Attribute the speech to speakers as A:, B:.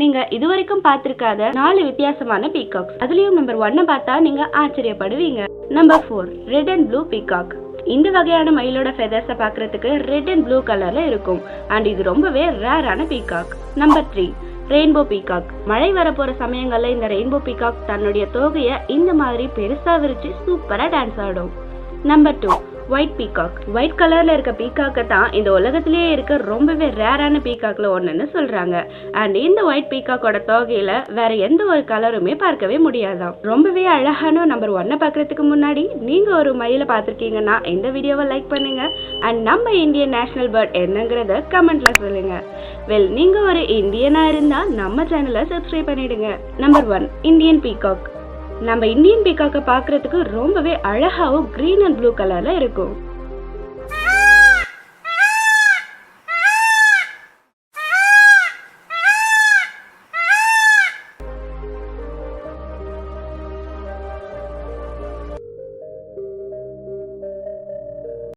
A: நீங்க இதுவரைக்கும் பார்த்திருக்காத நாலு வித்தியாசமான பீகாக்ஸ் அதுலயும் நம்பர் ஒன்னை பார்த்தா நீங்க ஆச்சரியப்படுவீங்க. Number four red and blue peacock இந்த வகையான மயிலோட ஃபெதர்ஸை பார்க்கறதுக்கு ரெட் அண்ட் ப்ளூ கலர்ல இருக்கும். அண்ட் இது ரொம்பவே ரேரான peacock number three rainbow peacock மழை வரப்போற சமயங்கள்ல இந்த ரெயின்போ பீகாக் தன்னுடைய தொகையை இந்த மாதிரி பெருசா விரிச்சு சூப்பரா டான்ஸ் ஆடும். Number two white peacock white கலர்ல இருக்க பீகாக்கை தான் இந்த உலகத்திலேயே இருக்க ரொம்பவே ரேரான பீகாக்ல ஒன்றுன்னு சொல்றாங்க. அண்ட் இந்த ஒயிட் பீகாக்கோட தொகையில வேற எந்த ஒரு கலருமே பார்க்கவே முடியாதாம். ரொம்பவே அழகான நம்பர் ஒன்னை பார்க்கறதுக்கு முன்னாடி நீங்க ஒரு மயிலை பார்த்துருக்கீங்கன்னா இந்த வீடியோவை லைக் பண்ணுங்க. அண்ட் நம்ம இந்தியன் நேஷனல் பேர்ட் என்னங்கிறத கமெண்ட்ல சொல்லுங்க. வெல் நீங்க ஒரு இந்தியனா இருந்தா நம்ம சேனலை சப்ஸ்கிரைப் பண்ணிடுங்க. நம்பர் ஒன் இந்தியன் பீகாக் நம்ம இந்தியன் பீகாக்கை பார்க்குறதுக்கு ரொம்பவே அழகாகவும் கிரீன் அண்ட் ப்ளூ கலரில் இருக்கும்.